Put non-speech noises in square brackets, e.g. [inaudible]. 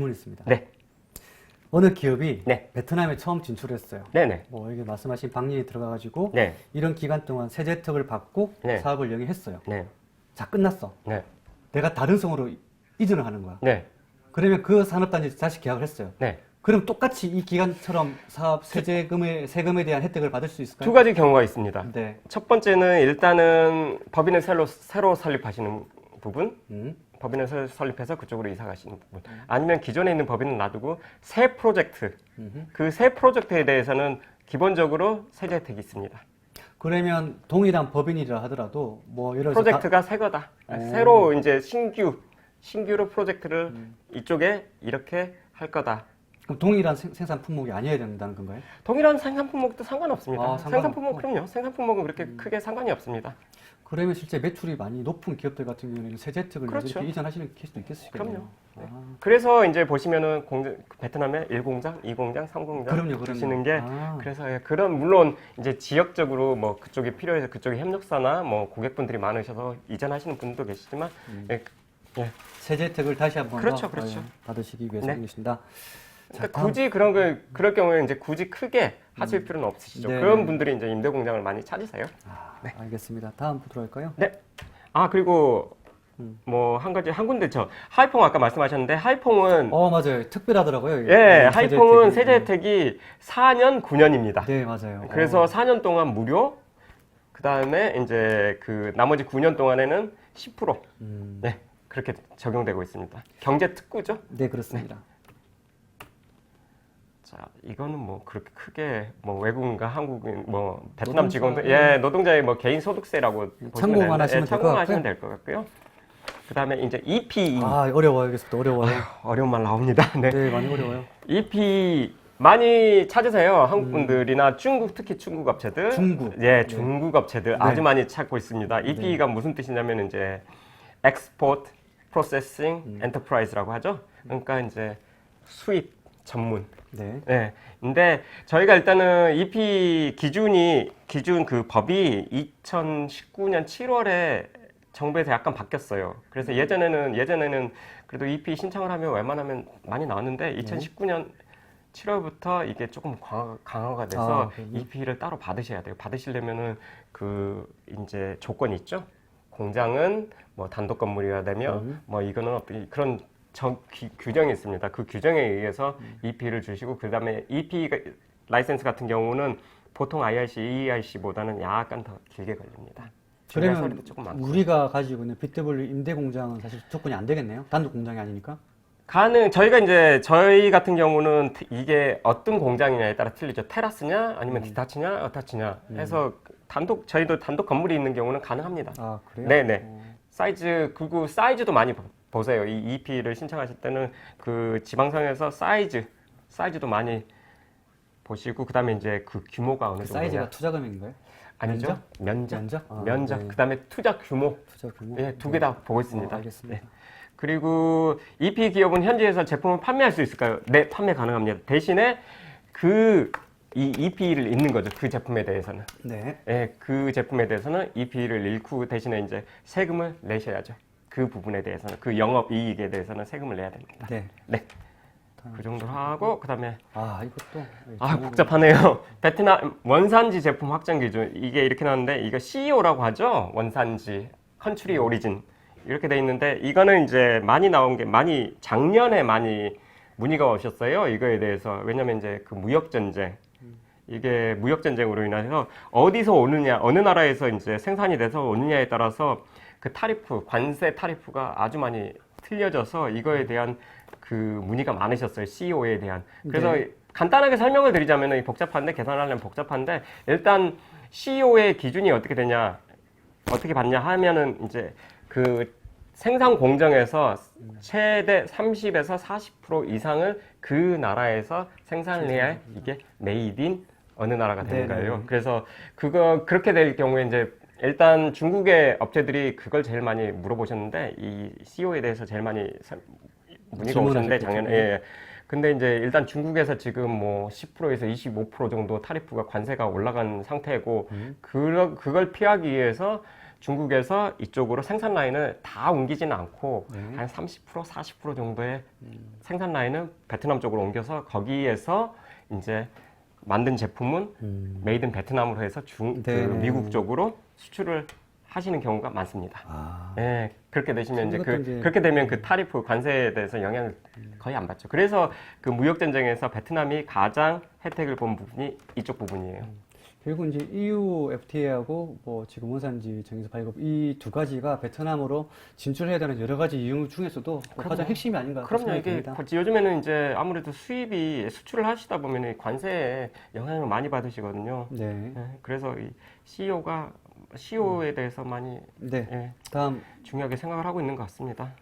질문이 있습니다. 네. 어느 기업이 네. 베트남에 처음 진출했어요. 네네. 뭐 여기 말씀하신 방문이 들어가가지고 네. 이런 기간 동안 세제 혜택을 받고 네. 사업을 영위했어요. 네. 자 끝났어. 네. 내가 다른 성으로 이- 이전을 하는 거야. 네. 그러면 그 산업단지 다시 계약을 했어요. 네. 그럼 똑같이 이 기간처럼 사업 세제금에 세금에 대한 혜택을 받을 수 있을까요? 두 가지 경우가 있습니다. 네. 첫 번째는 일단은 법인을 새로, 새로 설립하시는 부분, 음. 법인을 설- 설립해서 그쪽으로 이사 가시는 부분, 아니면 기존에 있는 법인을 놔두고 새 프로젝트. 그 새 프로젝트에 대해서는 기본적으로 세제 혜택이 있습니다. 그러면 동일한 법인이라 하더라도 뭐 예를 들어서 프로젝트가 새 거다. 오. 새로 이제 신규, 신규로 프로젝트를 음. 이쪽에 이렇게 할 거다. 다- 그럼 동일한 생, 산 품목이 아니어야 된다는 건가요? 동일한 생산 품목도 상관없습니다. 아, 생산 상관없고. 품목 그럼요. 생산 품목은 그렇게 크게 상관이 없습니다. 그러면 실제 매출이 많이 높은 기업들 같은 경우는 세제 혜택을 그렇죠. 이렇게 이전하시는 케이스도 있겠으시겠네요. 그럼요. 네. 아, 그래서 이제 보시면은 공장, 베트남에 1공장, 2공장, 3공장 그럼요, 그럼요. 두시는 게 아. 그래서 예, 그런 물론 이제 지역적으로 뭐 그쪽이 필요해서 그쪽에 협력사나 뭐 고객분들이 많으셔서 이전하시는 분도 계시지만 음. 예, 예. 세제 혜택을 다시 한번 그렇죠, 더 그렇죠. 어, 받으시기 위해서 네. 계십니다. 자, 그러니까. 굳이 그런 걸 그럴 경우에 이제 굳이 크게 하실 필요는 없으시죠. 네. 그런 분들이 이제 임대 공장을 많이 찾으세요. 아, 네. 알겠습니다. 다음 할까요? 네. 아 그리고 음. 뭐한 가지 한 군데 저 하이퐁 아까 말씀하셨는데 하이퐁은 어 맞아요. 특별하더라고요. 이게. 예 음, 세제 하이퐁은 혜택이. 세제 혜택이 4년 9년입니다. 네 맞아요. 그래서 어. 4년 동안 무료 그 다음에 이제 그 나머지 9년 동안에는 10% 음, 네 그렇게 적용되고 있습니다. 경제 특구죠. 네 그렇습니다. 자, 이거는 뭐 그렇게 크게 뭐 외국인과 한국인 뭐 베트남 직원들 예. 예 노동자의 뭐 개인 소득세라고 보시면 참고만 되는데, 하시면 예, 될것 참고만 같고요. 하시면 될 것 같고요. 그다음에 이제 EPE 아 어려워요. 알겠습니다. 어려워요. 어려운 말 나옵니다. [laughs] 네. 네 많이 어려워요. EP 많이 찾으세요. 한국 분들이나 중국 특히 중국 업체들. 음. 중국. 예, 네. 중국 업체들 네. 아주 많이 찾고 있습니다. EP가 무슨 뜻이냐면 이제 Export Processing 음. Enterprise라고 하죠. 그러니까 이제 수입 전문. 네. 네. 근데 저희가 일단은 EP 기준이 기준 그 법이 2019년 7월에 정부에서 약간 바뀌었어요. 그래서 예전에는 예전에는 그래도 EP 신청을 하면 웬만하면 많이 나왔는데 2019년 7월부터 이게 조금 강화, 강화가 돼서 아? EP를 따로 받으셔야 돼요. 받으시려면은 그 이제 조건이 있죠. 공장은 뭐 단독 건물이어야 되며 음. 뭐 이거는 어떤 그런 정, 규, 규정이 있습니다. 그 규정에 의해서 음. EP를 주시고 그 다음에 EP 가- 라이센스 같은 경우는 보통 IRC, EIC보다는 약간 더 길게 걸립니다. 그러면. 우리가 가지고 있는 BW 임대 공장은 사실 조건이 안 되겠네요. 단독 공장이 아니니까. 가능 저희가 이제 저희 같은 경우는 트- 이게 어떤 공장이냐에 따라 틀리죠. 테라스냐 아니면 디타치냐 어타치냐 해서 단독 저희도 단독 건물이 있는 경우는 가능합니다. 아 그래요? 네네. 어, 사이즈 그리고 사이즈도 많이 보- 보세요. 이 EP를 신청하실 때는 그 지방성에서 사이즈 사이즈도 많이 보시고 그다음에 이제 그 규모가 어느 그 사이즈가 정도냐 투자 금액인가요? 아니죠? 면적 면적? 아, 면적 네. 그다음에 투자 규모 투자 규모. 예, 두 개다 보고 어, 있습니다. 알겠습니다. 그리고 EP 기업은 현지에서 제품을 판매할 수 있을까요? 네, 판매 가능합니다. 대신에 그 이 EP를 잃는 거죠. 그 제품에 대해서는. 네. 예, 그 제품에 대해서는 EP를 잃고 대신에 이제 세금을 내셔야죠. 그 부분에 대해서는 그 영업 이익에 대해서는 세금을 내야 됩니다. 네. 네. 그 정도로 하고 그다음에 아 이것도 아 복잡하네요. [laughs] 베트남 원산지 제품 확정 기준 이게 이렇게 나왔는데 이거 CEO라고 하죠. 원산지 컨트리 오리진 이렇게 돼 있는데 이거는 이제 많이 나온 게 많이 작년에 많이 문의가 오셨어요. 이거에 대해서 왜냐면 이제 그 무역 전쟁 이게 무역 전쟁으로 인해서 어디서 오느냐 어느 나라에서 이제 생산이 돼서 오느냐에 따라서 그 타리프 관세 타리프가 아주 많이 틀려져서 이거에 대한 그 문의가 많으셨어요 CEO에 대한 그래서 네. 간단하게 설명을 드리자면 복잡한데 계산하려면 복잡한데 일단 CEO의 기준이 어떻게 되냐 어떻게 받냐 하면은 이제 그 생산 공정에서 최대 30에서 40% 이상을 그 나라에서 생산을 해야 이게 메이드 인 어느 나라가 되는. 거예요. 그래서 그거 그렇게 될 경우에 이제 일단 중국의 업체들이 그걸 제일 많이 물어보셨는데 이 CEO에 대해서 제일 많이 사- 문의가 오셨는데. 작년에 예. 근데 이제 일단 중국에서 지금 뭐 10%에서 25% 정도 타리프가 관세가 올라간 상태고 음. 그 그걸 피하기 위해서 중국에서 이쪽으로 생산 라인을 다 옮기지는 않고 네. 한30% 40% 정도의 생산 라인은 베트남 쪽으로 옮겨서 거기에서 이제 만든 제품은 음. 메이드 인 베트남으로 해서 중, 그 네. 미국 쪽으로 수출을 하시는 경우가 많습니다. 아. 예, 그렇게 되시면 이제 그, 이제- 그렇게 되면 그 타리프 관세에 대해서 영향을 거의 안 받죠. 그래서 그 무역 전쟁에서 베트남이 가장 혜택을 본 부분이 이쪽 부분이에요. 결국 이제 EU FTA하고 뭐 지금 원산지 정에서 발급 이 두 가지가 베트남으로 진출해야 되는 여러 가지 이유 중에서도 뭐 그럼요. 가장 핵심이 아닌가 그럼요. 생각이 이게 듭니다. 요즘에는 이제 아무래도 수입이 수출을 하시다 보면 관세에 영향을 많이 받으시거든요. 네. 예, 그래서 이 CEO가 CEO에 대해서 많이 네. 예, 다음 중요하게 생각을 하고 있는 것 같습니다.